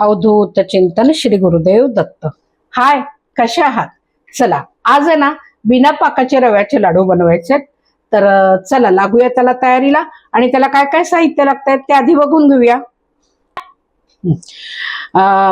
अवधूत चिंतन श्री गुरुदेव दत्त. हाय कशा आहात? चला आज आहे ना बिना पाकाचे रव्याचे लाडू बनवायचे तर चला लागूया त्याला तयारीला. आणि त्याला काय काय साहित्य लागतंय ते आधी बघून घेऊया.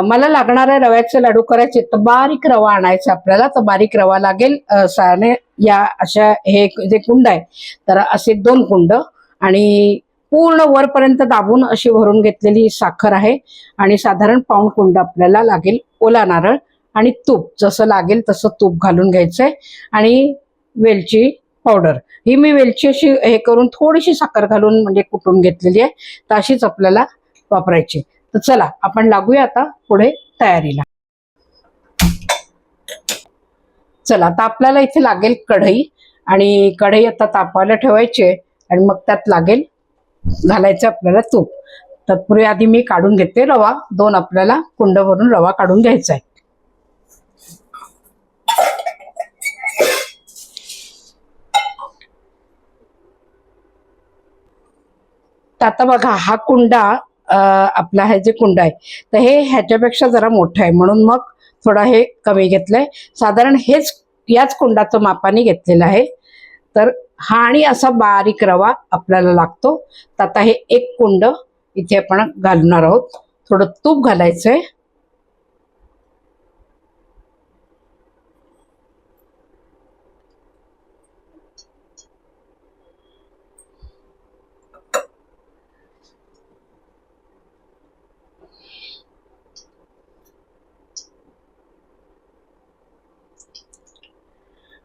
मला लागणारे रव्याचे लाडू करायचे तर बारीक रवा आणायचा आपल्याला. तर बारीक रवा लागेल साने या अशा हे जे कुंड आहे तर असे दोन कुंड आणि पूर्ण वरपर्यंत दाबून अशी भरून घेतलेली साखर आहे. आणि साधारण पाऊण कुंड आपल्याला लागेल ओला नारळ आणि तूप. जसं लागेल तसं तूप घालून घ्यायचंय. आणि वेलची पावडर. ही मी वेलची अशी हे करून थोडीशी साखर घालून म्हणजे कुटून घेतलेली आहे. तर अशीच आपल्याला वापरायची. तर चला आपण लागूया आता पुढे तयारीला. चला आता आपल्याला इथे लागेल कढई. आणि कढई आता तापायला ठेवायची आहे. आणि मग त्यात लागेल घालायचं आपल्याला तूप. तत्पूर्वी आधी मी काढून घेते रवा. दोन आपल्याला कुंड भरून रवा काढून घ्यायचा आहे. तर आता बघा हा कुंडा आपला हे जे कुंड आहे तर हे ह्याच्यापेक्षा जरा मोठं आहे. म्हणून मग थोडा हे कमी घेतलंय. साधारण हेच याच कुंडाचं मापाने घेतलेलं आहे. तर हा आणि असा बारीक रवा आपल्याला लागतो. तर आता हे एक कुंड. इथे आपण घालणार आहोत. थोडं तूप घालायचंय.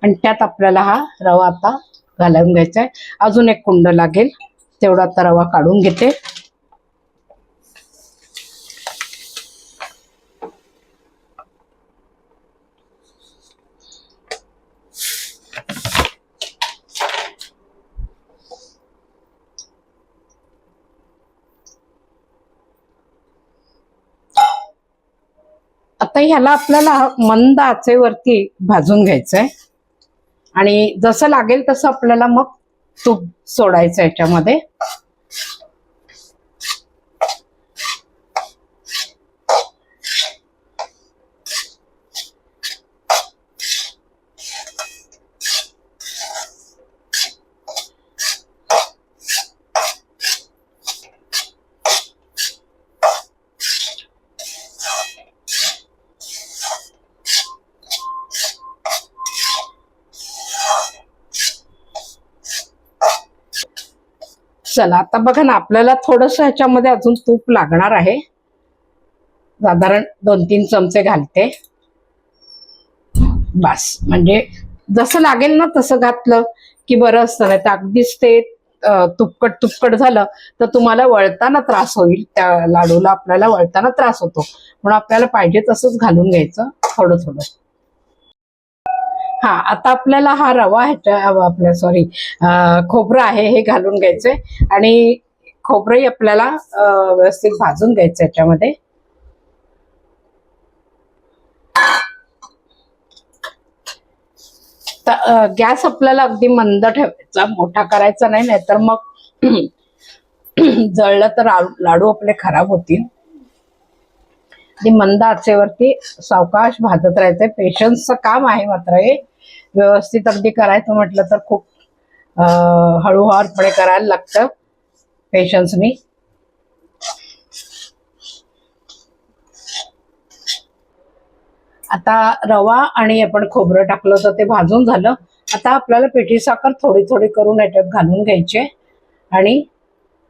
आणि त्यात आपल्याला हा रवा आता घालून घ्यायचा आहे अजून एक कुंड लागेल. तेवढा आता रवा काढून घेते. आता ह्याला आपल्याला मंद आचेवरती भाजून घ्यायचंय. आणि जसं लागेल तसं आपल्याला मग तूप सोडायचं याच्यामध्ये. चला आता बघा ना आपल्याला थोडस ह्याच्यामध्ये अजून तूप लागणार आहे. साधारण दोन तीन चमचे घालते. बस म्हणजे जसं लागेल ना तसं घातलं की बरं असतं नाही तर अगदीच ते तुपकट तुपकट झालं तर तुम्हाला वळताना त्रास होईल. त्या लाडूला आपल्याला वळताना त्रास होतो. म्हणून आपल्याला पाहिजे तसंच घालून घ्यायचं थोडं थोडं हा आता आपल्याला हा रवा ह्याच्या आपल्या सॉरी खोबरं आहे हे घालून घ्यायचंय. आणि खोबरंही आपल्याला व्यवस्थित भाजून घ्यायचं याच्यामध्ये. गॅस आपल्याला अगदी मंद ठेवायचा मोठा करायचा नाही नाहीतर मग जळलं तर लाडू- आपले खराब होतील. मंद आचेवरती सावकाश भाजत राहायचंय. पेशन्सचं काम आहे मात्र हे. व्यवस्थित अगदी करायचं म्हटलं तर खूप हळूहळूपणे करायला लागतं. पेशन्सनी आता रवा आणि आपण खोबरं टाकलं तर ते भाजून झालं. आता आपल्याला पिठी साखर थोडी थोडी करून याच्यात घालून घ्यायचे आणि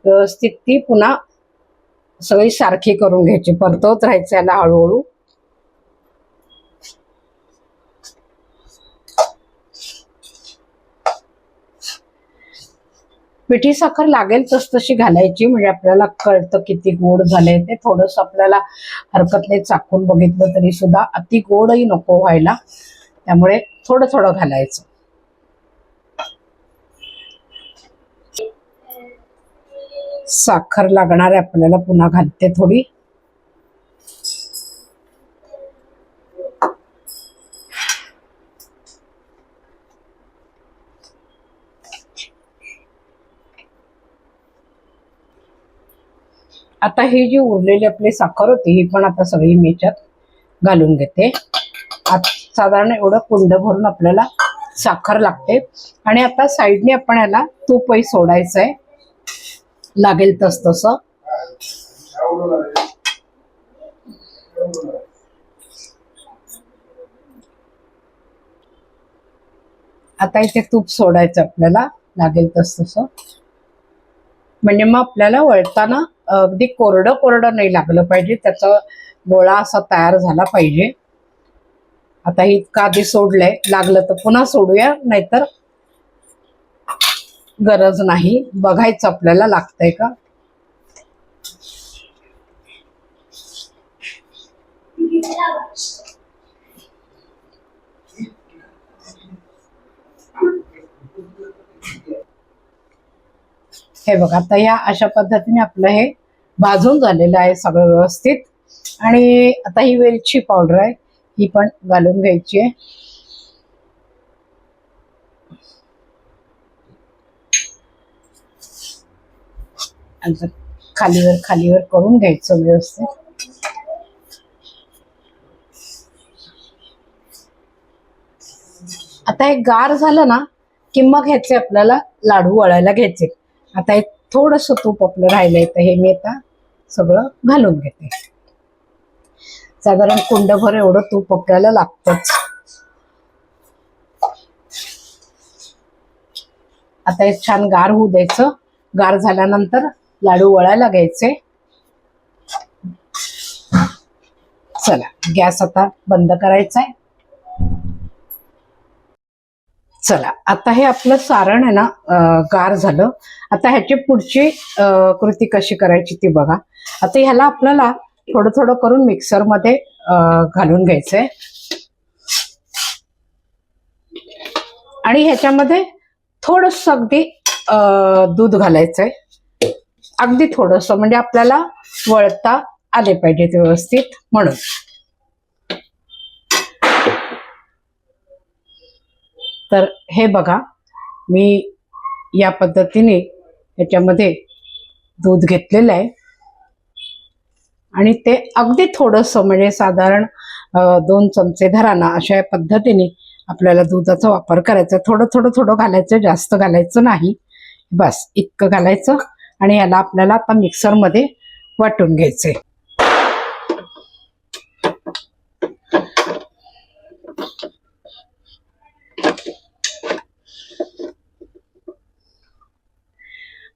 व्यवस्थित ती पुन्हा सगळी सारखी करून घ्यायची. परतवत राहायचं याला हळूहळू. पिठी साखर लागेल तस तशी घालायची म्हणजे आपल्याला कळतं किती गोड झालंय ते. थोडस आपल्याला हरकत नाही चाकून बघितलं तरी सुद्धा अति गोडही नको व्हायला. त्यामुळे थोडं थोडं घालायचं. साखर लागणार आहे आपल्याला पुन्हा घालते थोडी. आता हे जी उरलेली आपली साखर होती ही पण आता सगळी मी याच्यात घालून घेते. आत साधारण एवढं कुंड भरून आपल्याला साखर लागते. आणि आता साईडने आपण याला तूपही सोडायचं आहे लागेल तस तसं. आता इथे तूप सोडायचं आपल्याला. लागेल तस तसं. म्हणजे मग आपल्याला वळताना अगदी कोरडं कोरडं नाही लागलं पाहिजे. त्याचा गोळा असा तयार झाला पाहिजे. आता इतका आधी सोडलंय. लागलं तर पुन्हा सोडूया नाहीतर गरज नाही. बघायचं आपल्याला लागतंय का? हे बघा आता या अशा पद्धतीने आपलं हे भाजून झालेलं आहे सगळं व्यवस्थित. आणि आता ही वेलची पावडर आहे ही पण घालून घ्यायची आहे. खालीवर खालीवर करून घ्यायचं व्यवस्थित. आता हे गार झालं ना की मग ह्याचे आपल्याला लाडू वळायला घ्यायचे. आता एक थोडस तूप आपलं राहिलंय तर हे मी आता सगळं घालून घेते. साधारण कुंडभर एवढं तूप आपल्याला लागतच. आता एक छान गार होऊ द्यायचं. गार झाल्यानंतर लाडू वळायला घ्यायचे. चला गॅस आता बंद करायचा आहे चला आता हे आपलं सारण आहे ना गार झालं. आता ह्याची पुढची कृती कशी करायची ती बघा. आता ह्याला आपल्याला थोडं थोडं करून मिक्सरमध्ये घालून घ्यायचंय. आणि ह्याच्यामध्ये थोडस अगदी दूध घालायचंय. अगदी थोडस म्हणजे आपल्याला वळता आले पाहिजेत व्यवस्थित म्हणून. तर हे बघा मी या पद्धतीने याच्यामध्ये दूध घेतलेलं आहे. आणि ते अगदी थोडंसं म्हणजे साधारण दोन चमचे धराना अशा पद्धतीने आपल्याला दुधाचा वापर करायचा. थोडं थोडं थोडं घालायचं जास्त घालायचं नाही. बस इतकं घालायचं आणि याला आपल्याला आता मिक्सरमध्ये वाटून घ्यायचंय.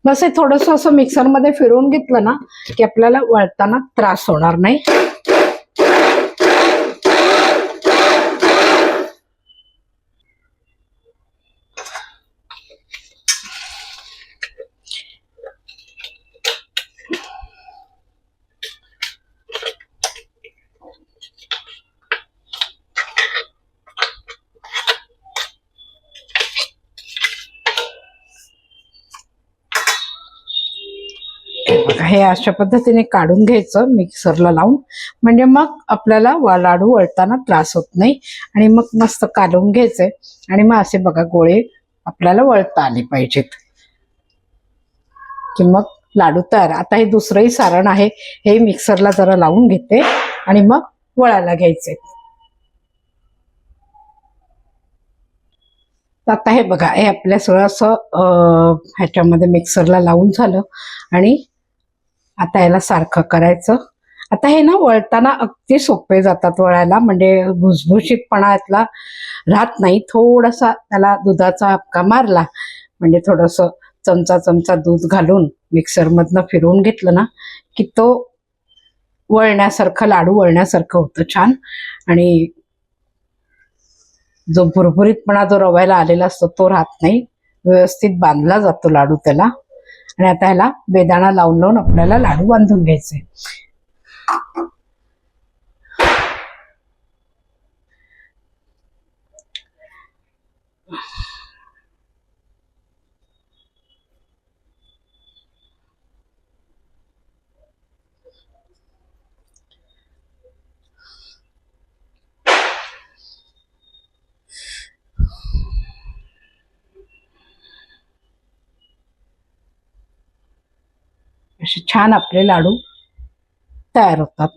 बस हे थोडस असं मिक्सरमध्ये फिरवून घेतलं ना की आपल्याला वळताना त्रास होणार नाही. हे अशा पद्धतीने काढून घ्यायचं मिक्सरला लावून. म्हणजे मग आपल्याला वा- लाडू वळताना त्रास होत नाही आणि मग मस्त काढून घ्यायचे. आणि मग असे बघा गोळे आपल्याला वळता आले पाहिजेत. की मग लाडू तयार. आता हे दुसरंही सारण आहे. हे मिक्सरला जरा लावून घेते आणि मग वळायला घ्यायचे. आता हे बघा हे आपल्या सगळं असं ह्याच्यामध्ये मिक्सरला लावून झालं आणि आता याला सारखं करायचं. आता हे ना वळताना अगदी सोपे जातात वळायला. म्हणजे भुसभुशीतपणा यातला राहत नाही. थोडासा त्याला दुधाचा हपका मारला. म्हणजे थोडंसं चमचा चमचा दूध घालून मिक्सरमधनं फिरवून घेतलं ना की तो वळण्यासारखं लाडू वळण्यासारखं होतं छान. आणि जो भुरभुरीतपणा जो रवायला आलेला असतो तो राहत नाही. व्यवस्थित बांधला जातो लाडू त्याला. आणि आता ह्याला बेदाणा लावून लावून आपल्याला लाडू बांधून घ्यायचे. असे छान आपले लाडू तयार होतात.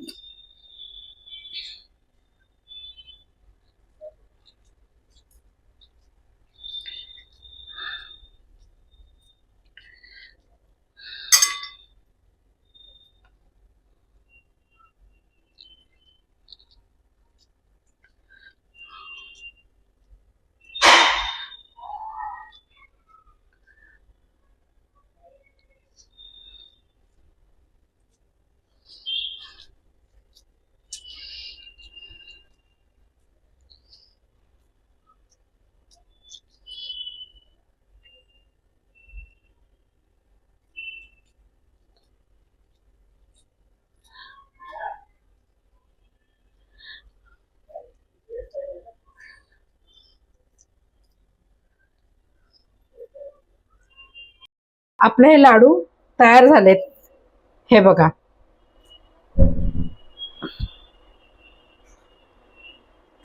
आपले हे लाडू तयार झालेत. हे बघा.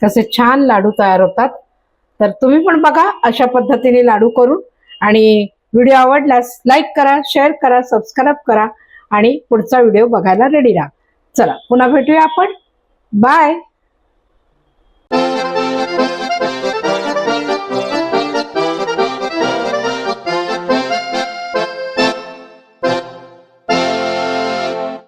कसे छान लाडू तयार होतात. तर तुम्ही पण बघा अशा पद्धतीने लाडू करून आणि व्हिडिओ आवडल्यास लाईक करा शेअर करा सबस्क्राईब करा आणि पुढचा व्हिडिओ बघायला रेडी राहा. चला पुन्हा भेटूया आपण. बाय.